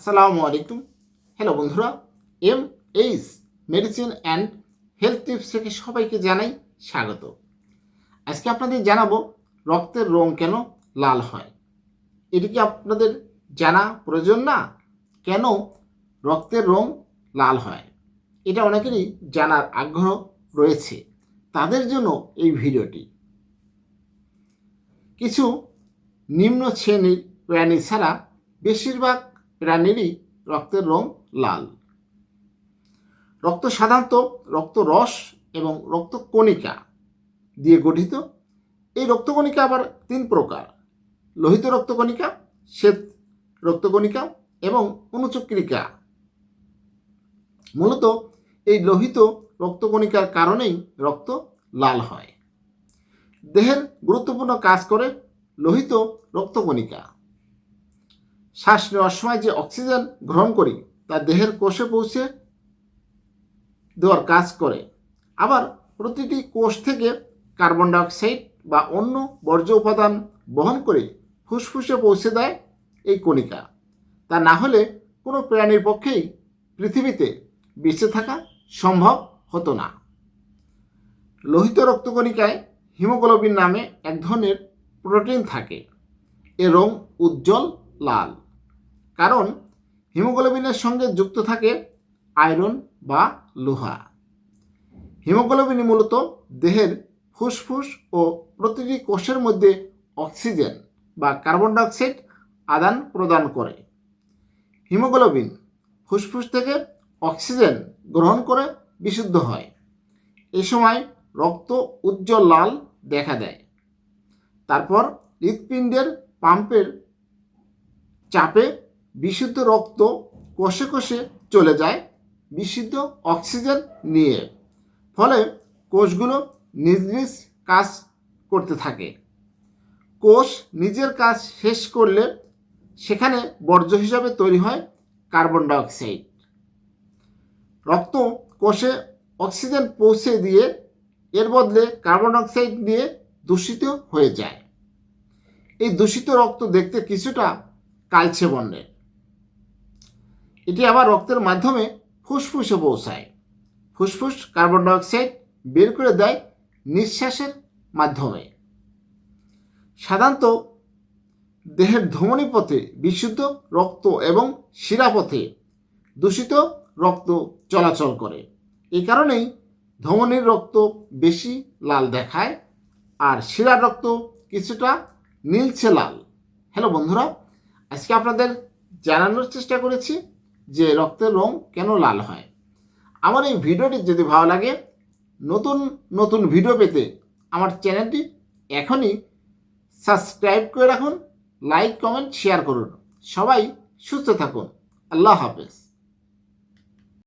আসসালামু আলাইকুম হ্যালো বন্ধুরা, M H medicine and health tips থেকে সবাইকে জানাই স্বাগত। আজকে আপনাদের জানাব রক্তের রং কেন লাল হয়। এটি কি আপনাদের জানা প্রয়োজন না? কেন রক্তের রং লাল হয়? এটা অনেকেরই জানার আগ্রহ রয়েছে। তাদের জন্য এই ভিডিওটি। কিছু নিম্ন শ্রেণির প্রাণী ছাড়া বেশিরভাগ প্রাণীরই রক্তের রং লাল। রক্ত সাধারণত রক্ত রস এবং রক্তকণিকা দিয়ে গঠিত। এই রক্তকণিকা আবার তিন প্রকার। লোহিত রক্তকণিকা শ্বেত রক্তকণিকা এবং অনুচক্রিকা। মূলত এই লোহিত রক্তকণিকার কারণেই রক্ত লাল হয়। দেহের গুরুত্বপূর্ণ কাজ করে লোহিত রক্তকণিকা শ্বাস নেওয়ার সময় যে অক্সিজেন গ্রহণ করি, তা দেহের কোষে পৌঁছে দেওয়ার কাজ করে। আবার প্রতিটি কোষ থেকে কার্বন ডাইঅক্সাইড বা অন্য বর্জ্য উপাদান বহন করে ফুসফুসে পৌঁছে দেয় এই কণিকা। তা না হলে কোনো প্রাণীর পক্ষেই পৃথিবীতে বেঁচে থাকা সম্ভব হতো না। লোহিত রক্তকণিকায় হিমোগ্লোবিন নামে এক ধরনের প্রোটিন থাকে। এর রং উজ্জ্বল লাল। কারণ হিমোগ্লোবিনের সঙ্গে যুক্ত থাকে আয়রন বা লোহা। হিমোগ্লোবিন মূলত দেহের ফুসফুস ও প্রতিটি কোষের মধ্যে অক্সিজেন বা কার্বন ডাইঅক্সাইড আদান প্রদান করে। হিমোগ্লোবিন ফুসফুস থেকে অক্সিজেন গ্রহণ করে বিশুদ্ধ হয়। এ সময় রক্ত উজ্জ্বল লাল দেখা দেয়। তারপর হৃৎপিণ্ডের পাম্পের চাপে বিশুদ্ধ রক্ত কষে কষে চলে যায় বিশুদ্ধ অক্সিজেন নিয়ে। ফলে কোষগুলো নিজ নিজ কাজ করতে থাকে। কোষ নিজের কাজ শেষ করলে সেখানে বর্জ্য হিসাবে তৈরি হয় কার্বন ডাইঅক্সাইড। রক্ত কোষে অক্সিজেন পৌঁছে দিয়ে এর বদলে কার্বন ডাইঅক্সাইড নিয়ে দূষিত হয়ে যায়। এই দূষিত রক্ত দেখতে কিছুটা কালচে বর্ণের এটি আবার রক্তের মাধ্যমে ফুসফুসে পৌঁছায়। ফুসফুস কার্বন ডাইঅক্সাইড বের করে দেয় নিঃশ্বাসের মাধ্যমে। সাধারণত দেহের ধমনী পথে বিশুদ্ধ রক্ত এবং শিরাপথে দূষিত রক্ত চলাচল করে। এই কারণেই ধমনীর রক্ত বেশি লাল দেখায় আর শিরার রক্ত কিছুটা নীলছে লাল। হ্যালো বন্ধুরা আজকে আপনাদের জানানোর চেষ্টা করেছি যে রক্তের রং কেন লাল হয়। আমার এই ভিডিওটি যদি ভালো লাগে, নতুন নতুন ভিডিও পেতে আমার চ্যানেলটি এখনই সাবস্ক্রাইব করে রাখুন, লাইক, কমেন্ট, শেয়ার করুন। সবাই সুস্থ থাকুন। আল্লাহ হাফেজ।